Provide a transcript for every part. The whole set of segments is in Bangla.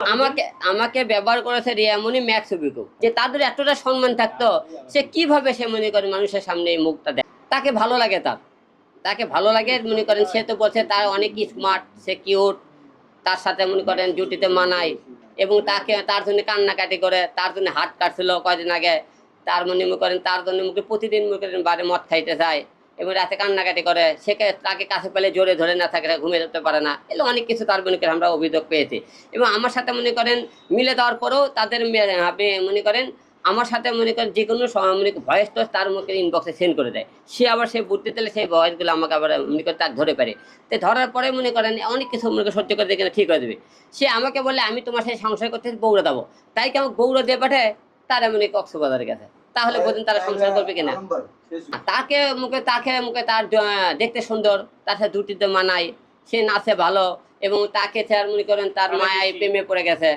আমাকে আমাকে ব্যবহার করেছে রিয়ামনি ম্যাক্স অভিজ্ঞ যে তাদের এতটা সম্মান থাকতো, সে কীভাবে সে মনে করে মানুষের সামনে এই মুখটা দেয়? তাকে ভালো লাগে তার। তাকে ভালো লাগে, মনে করেন সে তো বলছে তার অনেক স্মার্ট সে কিউট তার সাথে মনে করেন জুটিতে মানায়, এবং তাকে, তার জন্য কান্নাকাটি করে, তার জন্য হাত কাটছিল কয়দিন আগে, তার মনে মনে করেন, তার জন্য মুখে প্রতিদিন মনে করেন বারে মদ খাইতে যায়। এবং রাতে কান্নাকাটি করে। সে তাকে কাছে পেলে জোরে ধরে না থাকে ঘুমিয়ে যেতে পারে না। এগুলো অনেক কিছু তার মনে করেন আমরা অভিযোগ পেয়েছি। এবং আমার সাথে মনে করেন, মিলে দেওয়ার পরেও তাদের আপনি মনে করেন, আমার সাথে মনে করেন যে কোনো মনে ভয়েস টয়েস তার মুখে ইনবক্সে সেন্ড করে দেয়। সে আবার সে বুঝতে দিলে সেই ভয়েসগুলো আমাকে আবার মনে করে তার ধরে পারে তো ধরার পরে মনে করেন, অনেক কিছু মনে করে সহ্য করে দেখে ঠিক করে দেবে। সে আমাকে বলে আমি তোমার সাথে সংসার করতে বৌড়া দেবো। তাই কি আমাকে দিয়ে পাঠায়? তারা মনে কক্সবাজারের কাছে তাহলে বলুন তারা সংসার করবে কিনা? তাকে মুখে তাকে মুখে তার দেখতে সুন্দর তার সাথে দুটিতে মানায় সে নাচে ভালো এবং তাকে তার মনে করেন তার মায়ায় প্রেমে পড়ে গেছে।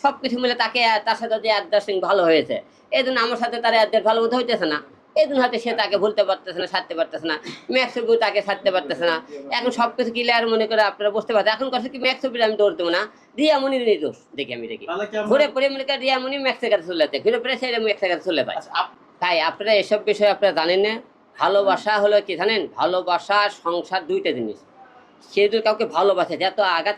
সব কিছু মিলে তাকে তার সাথে যে অ্যাডজাস্টিং ভালো হয়েছে। এই জন্য আমার সাথে তার অ্যাডজাস্ট ভালো বোধ হইতেছে না। জন্য হয়তো সে তাকে ভুলতে পারতেছে না সারতে পারতেছে না। ম্যাক্সবু তাকে সারতে পারতেছে না। এখন সব কিছু ক্লিয়ার মনে করে আপনারা বুঝতে পারছেন। এখন কথা কি ম্যাক্সবির আমি দৌড় দেবো না। রিয়ামনির নেই দোষ। দেখি আমি দেখি। ঘুরে পরে মনে করে রিয়ামনি ম্যাক্সের কাছে চলে যাচ্ছে ঘুরে পরে সেই ম্যাক্সের কাছে চলে পায় আচ্ছা, তাই আপনারা এসব বিষয়ে আপনারা জানেন না। ভালোবাসা হলো কি জানেন? ভালোবাসা সংসার দুইটা জিনিস। সে যদি কাউকে ভালোবাসে যত আঘাত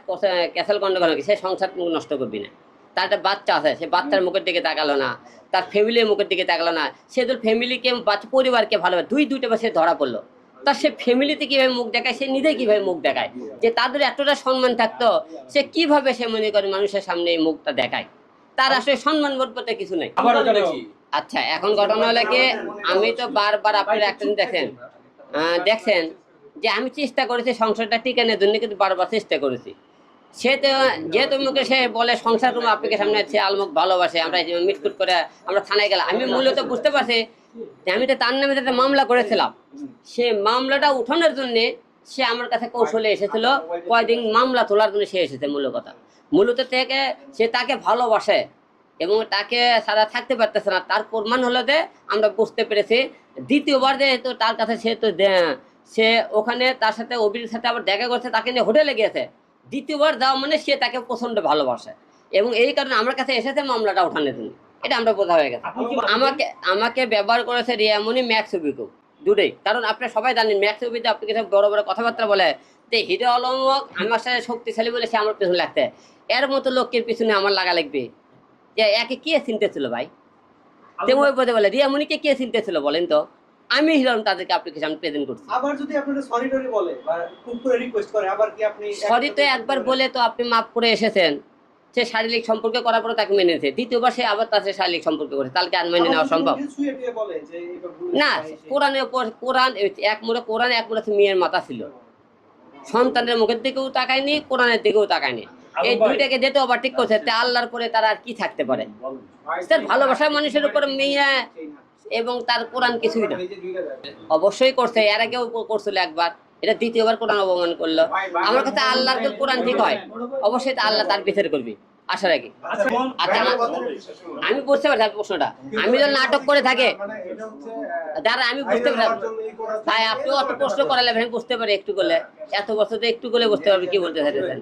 ক্যাসেল গন্ডগোল সে সংসার নষ্ট করবি না। তার একটা বাচ্চা আছে সে বাচ্চার মুখের দিকে তাকালো না তার ফ্যামিলির মুখের দিকে তাকালো না সে তোর ফ্যামিলিকে বাচ্চা পরিবারকে ভালোবাসে দুই দুইটা সে ধরা পড়ল। তার সে ফ্যামিলিতে কীভাবে মুখ দেখায় সে নিজে কীভাবে মুখ দেখায়? যে তাদের এতটা সম্মান থাকতো সে কীভাবে সে মনে করে মানুষের সামনে এই মুখটা দেখায়? তার আসলে সম্মান বোধ করতে কিছু নেই। আচ্ছা এখন ঘটনা হলো কি আমি তো বারবার আপনারা একটা দেখেন আহ, দেখছেন যে আমি চেষ্টা করেছি সংসারটা টিকানোর জন্য কিন্তু বারবার চেষ্টা করেছি। সে তো, যেহেতু মুখে সে বলে, সংসার করব আপনাকে সামনে সে আলমুখ ভালোবাসে, আমরা মিটকুট করে আমরা থানায় গেলাম। আমি মূলত বুঝতে পারছি আমি তো তার নামে একটা মামলা করেছিলাম। সে মামলাটা উঠানোর জন্য সে আমার কাছে কৌশলে এসেছিল। কয়দিন মামলা তোলার জন্য সে এসেছে মূল কথা। মূলত থেকে সে তাকে ভালোবাসে এবং তাকে সারা থাকতে পারতেছে না। তার প্রমাণ হলো যে আমরা বুঝতে পেরেছি, দ্বিতীয়বার যে তো তার কাছে সে তো সে ওখানে তার সাথে অবির সাথে আবার দেখা করছে, তাকে নিয়ে হোটেলে গিয়েছে। দ্বিতীয়বার যাওয়া মানে সে তাকে প্রচণ্ড ভালোবাসে। এবং এই কারণে আমার কাছে এসেছে মামলাটা ওঠানোর জন্য এটা আমরা বোঝা হয়ে গেছে। আমাকে আমাকে ব্যবহার করেছে রিয়ামনি ম্যাক্স অভিজ্ঞ দুটোই। কারণ আপনি সবাই জানেন ম্যাক্স অভিজ্ঞ আপনি কিছু বড় বড় কথাবার্তা বলে যে হিরো আলমক আমার সাথে শক্তিশালী বলে সে আমার পিছনে লাগতে এর মতো লোকের পিছনে আমার লাগা লাগবে। যে একে কে চিনতে ছিল ভাই তেমন বলে রিয়ামনিকে কে চিনতে ছিল বলেন তো? আমি হিরো আলম তাদেরকে আমি প্রেজেন্ট করছি। আবার যদি আপনাদের সরি টরি বলে বা খুব করে রিকোয়েস্ট করে আবার কি আপনি সরি তো একবার বলে তো আপনি মাফ করে এসেছেন। সে শারীরিক সম্পর্কে করার পরে তাকে মেনে নিয়েছে। দ্বিতীয়বার সে আবার তার শারীরিক সম্পর্কে করে তাহলে কি আর মেনে নেওয়া সম্ভব? না কোরআনের উপর কোরআন এক মোড়ে কোরআন এক মোড়ে মেয়ের মাথা ছিল। সন্তানের মুখের দিকেও তাকায়নি কোরআনের দিকেও তাকায়নি। এই দুইটাকে যেতে ওভারটেক করছে। তা আল্লাহর পরে তারা আর কি থাকতে পারে? তার ভালোবাসার মানুষের উপর মেয়ে এবং তার কোরআন কিছুই না। অবশ্যই করছে এর আগেও করছিল একবার। এটা দ্বিতীয়বার কোরআন অবমান করল। আমার কাছে আল্লাহর কোরআন ঠিক হয়। অবশ্যই আল্লাহ তার বিচার করবি। আশা রাখি আচ্ছা আমি বুঝতে পারছি প্রশ্নটা। আমি যদি নাটক করে থাকে দাঁড়া আমি বুঝতে পারি তাই আপনি অত প্রশ্ন করালে আমি বুঝতে পারি একটু করলে। এত বছর তো একটু করলে বুঝতে পারবে কি বলতে চাইতেছেন